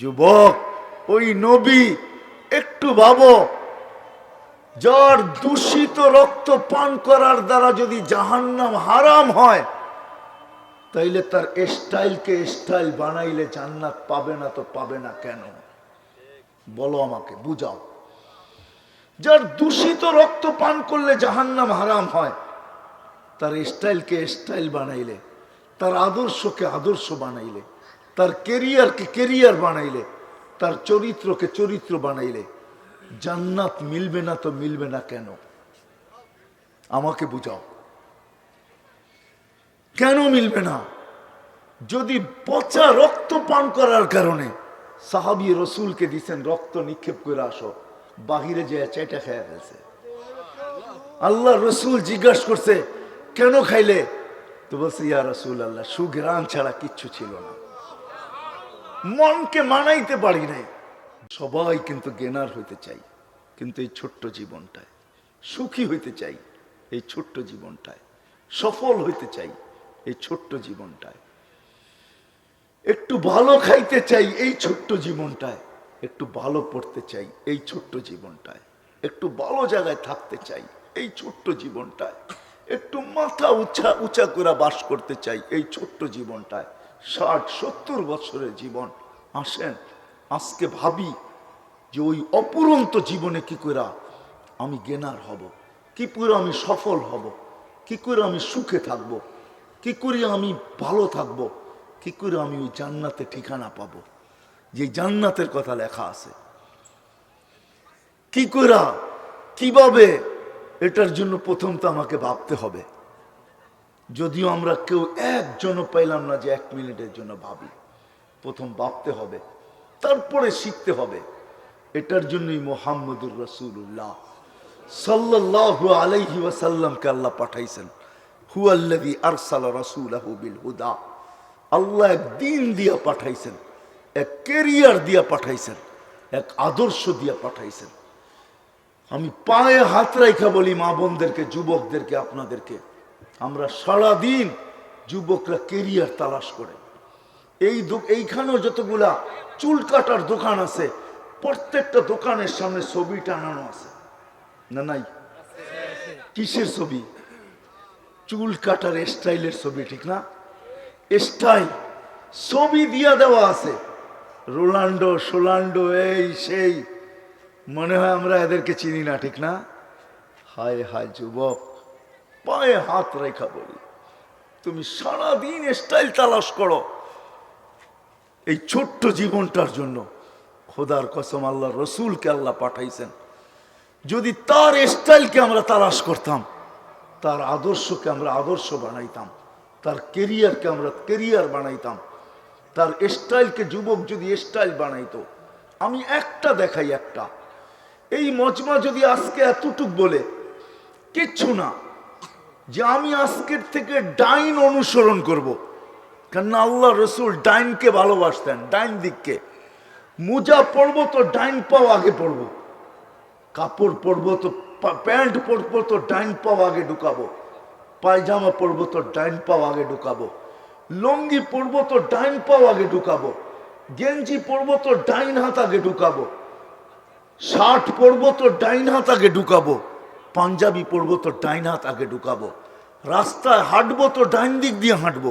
যুবক, ওই নবী একটু ভাবো। যার দূষিত রক্ত পান করার দ্বারা যদি জাহান্নাম হারাম হয়, তাইলে তার স্টাইলকে স্টাইল বানাইলে জান্নাত পাবে না তো পাবে না কেন? বলো আমাকে, বুঝাও। যার দূষিত রক্ত পান করলে জাহান্নাম হারাম হয়, তার স্টাইলকে স্টাইল বানাইলে, তার আদর্শকে আদর্শ বানাইলে তার কেরিয়ারকে কেরিয়ার বানাইলে, তার চরিত্রকে চরিত্র বানাইলে, জান্নাত মিলবে না তো মিলবে না কেন? আমাকে বুঝাও। কেন মিলবে না? যদি পচা রক্ত পান করার কারণে সাহাবি রসুলকে দিছেন, রক্ত নিক্ষেপ করে আসো, বাহিরে যে চেটা খেয়ে ফেলছে। আল্লাহ রসুল জিজ্ঞাসা করছে, কেন খাইলে? তো বলছে, ইয়া রসুল আল্লাহ সুঘ্রাণ ছাড়া কিচ্ছু ছিল না। মনকে মানাইতে পারি নাই। সবাই কিন্তু জ্ঞানার হইতে চাই, কিন্তু এই ছোট্ট জীবনটায়, সুখী হইতে চাই এই ছোট্ট জীবনটায়, সফল হইতে চাই এই ছোট্ট জীবনটায়। একটু ভালো খাইতে চাই এই ছোট্ট জীবনটায়, একটু ভালো পড়তে চাই এই ছোট্ট জীবনটায়, একটু ভালো জায়গায় থাকতে চাই এই ছোট্ট জীবনটায়, একটু মাথা উঁচা উঁচা করে বাস করতে চাই এই ছোট্ট জীবনটায়। ষাট, সত্তর বছরের জীবন। আসেন, আজকে ভাবি যে ওই অপুরন্ত জীবনে কি করে আমি গেনার হব? কি করে আমি সফল হব? কি করে আমি সুখে থাকব? কি করে আমি ভালো থাকব? কি করে আমি ওই জান্নাতে ঠিকানা পাব? যে জান্নাতের কথা লেখা আছে। কি করে কীভাবে? এটার জন্য প্রথম তো আমাকে ভাবতে হবে। যদিও আমরা কেউ একজনও পাইলাম না যে এক মিনিটের জন্য ভাবি। প্রথম ভাবতে হবে, তারপরে শিখতে হবে। এটার জন্যই মোহাম্মদুর রসুল্লাহ সাল্লাল্লাহু আলাইহি ওয়াসাল্লামকে আল্লাহ পাঠাইছেন, হুয়াল্লাযী আরসাল রাসূলাহু বিল হুদা আল্লাহ এক দিন দিয়া পাঠাইছেন, এক কেরিয়ার দিয়া পাঠাইছেন, এক আদর্শ দিয়া পাঠাইছেন। আমি পায়ে হাত রাইখা বলি মা বোনদেরকে, যুবকদেরকে, আপনাদেরকে। আমরা সারাদিন যুবকরা কেরিয়ার তালাশ করে। এই এইখানেও যতগুলা চুল কাটার দোকান আছে, প্রত্যেকটা দোকানের সামনে ছবি টানানো আছে। না নাই? কিসের ছবি? চুল কাটার স্টাইলের ছবি, ঠিক না? স্টাইল, ছবি দিয়া দেওয়া আছে। রোনাল্ডো সোলান্ডো এই, সেই। মনে হয় আমরা এদেরকে চিনি না, ঠিক না? হায় হায়, যুবক। পায়ে হাত রেখা বলি। তুমি সারাদিন স্টাইল তালাশ করো। এই ছোট্ট জীবনটার জন্য খোদার কসম আল্লাহ রসুলকে আল্লাহ পাঠাইছেন। যদি তার স্টাইলকে আমরা তালাশ করতাম, তার আদর্শকে আমরা আদর্শ বানাইতাম, তার কেরিয়ারকে আমরা কেরিয়ার বানাইতাম, তার স্টাইলকে যুবক যদি স্টাইল বানাইতো, আমি একটা দেখাই একটা। এই মজমা যদি আজকে এতটুক বলে, কিচ্ছু না। যে আমি আজকের থেকে ডাইন অনুসরণ করব। কেন আল্লাহ রসুল ডাইনকে ভালোবাসতেন, ডাইন দিককে। মোজা পরবো তো ডাইন পাও আগে পরবো। কাপড় পরবো তো প্যান্ট পরবো তো ডাইন পাও আগে ঢুকাবো। পায়জামা পরবো তো ডাইন পাও আগে ঢুকাবো। লঙ্গি পরবো তো ডাইন পাও আগে ঢুকাবো। গেঞ্জি পরবো তো ডাইন হাত আগে ঢুকাবো। শার্ট পরবো তো ডাইন হাত আগে ঢুকাবো। পাঞ্জাবি পরবো তো ডাইন হাত আগে ঢুকাবো। রাস্তায় হাঁটবো তো ডাইন দিক দিয়ে হাঁটবো।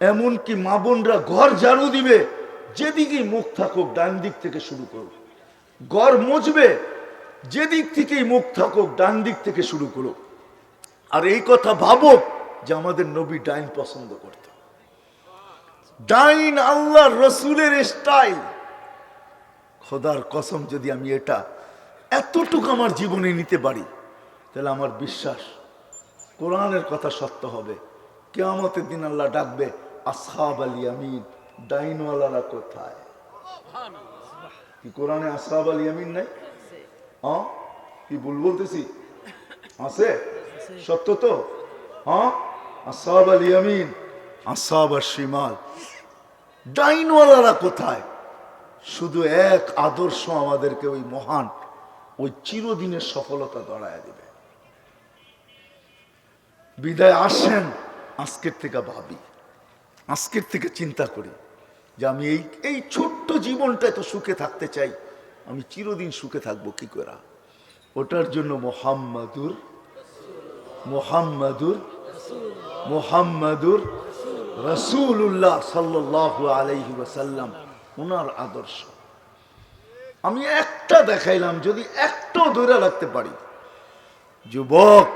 এমনকি মা বোনরা ঘর ঝাড়ু দিবে, যেদিকেই মুখ থাকুক ডান দিক থেকে শুরু করুক। ঘর মুছবে যেদিক থেকেই মুখ থাকুক ডান দিক থেকে শুরু করুক। আর এই কথা ভাবুক যে আমাদের নবী ডাইন পছন্দ করত। ডাইন আল্লাহ রসুলের স্টাইল। খোদার কসম যদি আমি এটা এতটুকু আমার জীবনে নিতে পারি তাহলে আমার বিশ্বাস, কোরআনের কথা সত্য হবে। কেয়ামতের দিন আল্লাহ ডাকবে, আসহাব আলী আমিন ডাইনওয়ালারা কোথায়? কি কোরআনে আসহাব আলী আমিন নাই? হ্যাঁ কি ভুল বলতেছি? আছে? সত্য তো? হ্যাঁ আলী আমিন আসহাব আর শিমাল, ডাইনওয়ালারা কোথায়? শুধু এক আদর্শ আমাদেরকে ওই মহান, ওই চিরদিনের সফলতা দড়ায় দেবে। বিদায় আসেন, আজকের থেকে ভাবি। আজকের থেকে চিন্তা করি যে আমি এই এই ছোট্ট জীবনটায় তো সুখে থাকতে চাই। আমি চিরদিন সুখে থাকব কি করে? ওটার জন্য মোহাম্মদুর মোহাম্মদুর মোহাম্মদুর রসুল্লাহ সাল্লাহ আলাইহি ওয়াসাল্লাম, ওনার আদর্শ। আমি একটা দেখাইলাম, যদি একটাও ধরে রাখতে পারি। যুবক,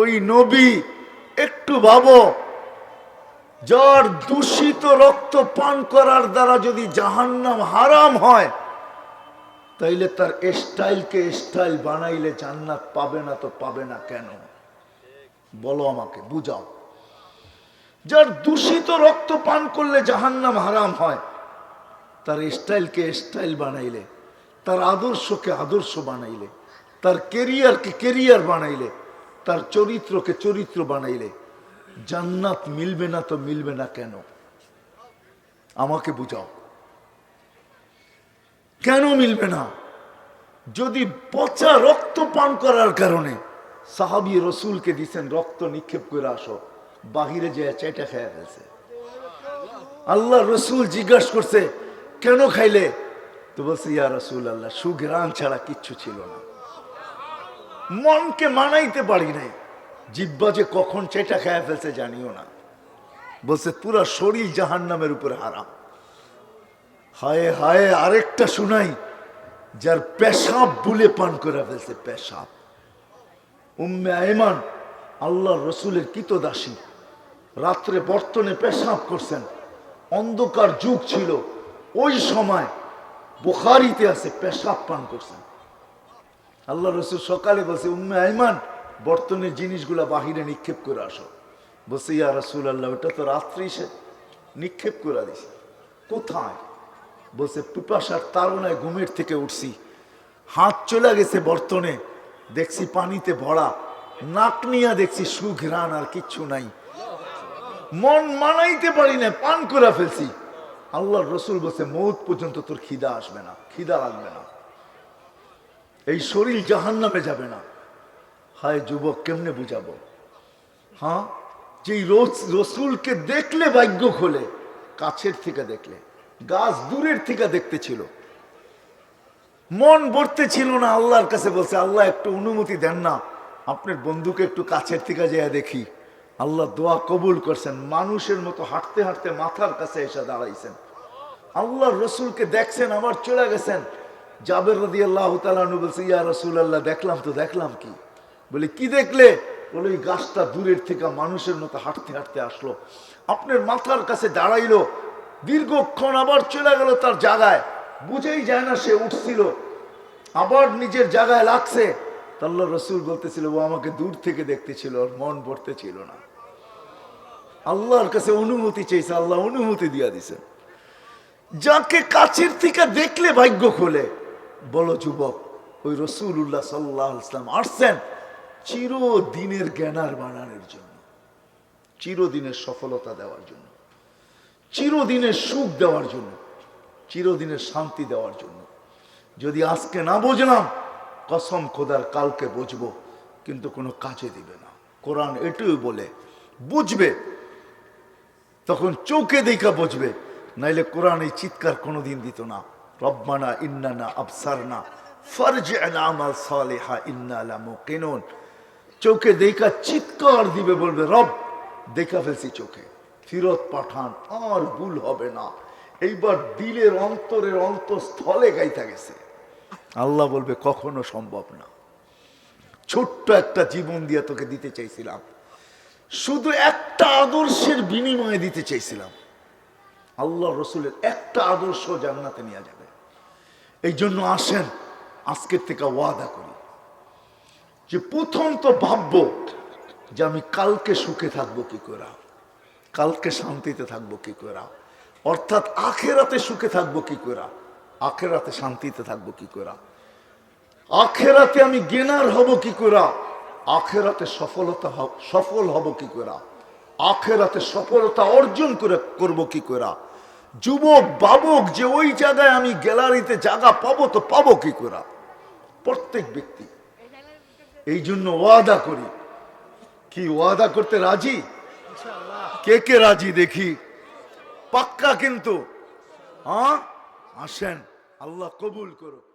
ওই নবী একটু ভাবো, যার দূষিত রক্ত পান করার দ্বারা যদি জাহান্নাম হারাম হয়, তাইলে তার স্টাইলকে স্টাইল বানাইলে জান্নাত পাবে না তো পাবে না কেন? বলো আমাকে, বুঝাও। যার দূষিত রক্ত পান করলে জাহান্নাম হারাম হয়, তার স্টাইলকে স্টাইল বানাইলে, তার আদর্শকে আদর্শ বানাইলে, তার কেরিয়ারকে কেরিয়ার বানাইলে তার চরিত্রকে চরিত্র বানাইলে জান্নাত মিলবে না তো মিলবে না কেন? আমাকে বুঝাও। কেন মিলবে না? যদি পচা রক্ত পান করার কারণে সাহাবি রসুলকে দিছেন, রক্ত নিক্ষেপ করে আসো, বাহিরে যে চেটা খেয়ে ফেলছে। আল্লাহ রসুল জিজ্ঞাসা করছে, কেন খাইলে? তো বলছে, ইয়া রসুল আল্লাহ, সুঘ্রাণ ছাড়া কিচ্ছু ছিল না। মনকে মানাইতে পারি নাই। জিব্বা যে কখন চেটা খেয়ে ফেলছে জানিও না। বলছে, পুরা শরীর জাহান নামের উপরে হারাম। হায় হায়, আরেকটা শুনাই, যার পেশাব বুলে পান করে ফেলছে, পেশাব। উম্মে আয়মান আল্লাহ রসুলের কিতদাসী, রাত্রে বর্তনে পেশাব করছেন, অন্ধকার যুগ ছিল, ওই সময় বুখারিতে আছে পেশাব পান করছেন। আল্লাহ রসুল সকালে বলছে, উম্মে আইমান, বর্তনের জিনিসগুলা বাহিরে নিক্ষেপ করে আসো। বলছে, ইয়া রসুল আল্লাহ ওটা তো রাত্রি সে নিক্ষেপ করে দিছে। কোথায়? বলছে, পিপাসার তারনায় ঘুমের থেকে উঠছি। হাত চলে গেছে বর্তনে, দেখছি পানিতে ভরা। নাক নিয়া দেখছি সুঘ্রাণ আর কিচ্ছু নাই। মন মানাইতে পারি না পান করে ফেলছি। আল্লাহর রসুল বলছে, মৌত পর্যন্ত তোর খিদা আসবে না, খিদা লাগবে না। এই শরীর জাহান নামে যাবে না। হায় যুবক, কেমনে বুঝাবো? হ্যাঁ যেই রোজ রসুলকে দেখলে ভাগ্য খোলে, কাছের থেকে দেখলে, গাছ দূরের থেকে দেখতে ছিল। মন ভরতে ছিল না, আল্লাহর কাছে বলছে, আল্লাহ, একটু অনুমতি দেন না। আপনার বন্ধুকে একটু কাছের থেকে যেয়ে দেখি। আল্লাহ দোয়া কবুল করছেন। মানুষের মতো হাঁটতে হাঁটতে মাথার কাছে এসে দাঁড়াইছেন। আল্লাহ রসুলকে দেখছেন, আবার চলে গেছেন। জাবের রদি আল্লাহ তালু বলছে, ইয়া রসুল আল্লাহ দেখলাম তো, দেখলাম কি? বলে, কি দেখলে? বলে, ওই গাছটা দূরের থেকে মানুষের মতো হাঁটতে হাঁটতে আসলো। আপনার মাথার কাছে দাঁড়াইলো, দীর্ঘক্ষণ আবার চলে গেল তার জায়গায়। বুঝেই যায় না সে উঠছিল। আবার নিজের জায়গায় লাগছে। তাল্লা রসুল বলতেছিল, ও আমাকে দূর থেকে দেখতেছিল, ওর মন ভরতে ছিল না। আল্লাহর কাছে অনুমতি চেয়েছে, আল্লাহ অনুমতি দিয়া দিছে। যাকে কাছের থেকে দেখলে ভাগ্য খোলে। বলো যুবক, ওই রসুল উল্লাহ সাল্লাহ ইসলাম আসছেন চিরদিনের জ্ঞানার বানানোর জন্য, চিরদিনের সফলতা দেওয়ার জন্য, চিরদিনের সুখ দেওয়ার জন্য, চিরদিনের শান্তি দেওয়ার জন্য। যদি আজকে না বুঝলাম, কসম খোদার কালকে বুঝব, কিন্তু কোনো কাজে দিবে না। কোরআন এটুই বলে, বুঝবে, তখন চৌকে দেখা বুঝবে, নাইলে কোরআন এই চিৎকার কোনোদিন দিত না। চোখে দেখা চিৎকার দিবে, বলবে, রব, দেখা ফেলছি চোখে। ফিরত পাঠান, আর ভুল হবে না। এইবার দিলের অন্তরের অন্তঃস্থলে গেছে। আল্লাহ বলবে, কখনো সম্ভব না। ছোট্ট একটা জীবন দিয়ে তোকে দিতে চাইছিলাম। শুধু একটা আদর্শের বিনিময়ে দিতে চাইছিলাম। আল্লাহ রসুলের একটা আদর্শ জান্নাতে নিয়ে যাবে। এই জন্য আসেন, আজকের থেকে ওয়াদা করি। যে প্রথম তো ভাববো যে আমি কালকে সুখে থাকব কি করে? কালকে শান্তিতে থাকব কি করে? অর্থাৎ আখেরাতে সুখে থাকব কি করে? আখেরাতে শান্তিতে থাকব কি করে? আখেরাতে আমি গেনার হব কি করে? আখেরাতে সফলতা সফল হব কি করে? আখেরাতে সফলতা অর্জন করে, করব কি করে? যুবক, বাবক, যে ওই জায়গায় আমি গ্যালারিতে জায়গা পাবো তো পাবো কি করে? প্রত্যেক ব্যক্তি। এই জন্য ওয়াদা করি। কি, ওয়াদা করতে রাজি? কে কে রাজি দেখি? পাক্কা কিন্তু। আসেন। আল্লাহ কবুল করো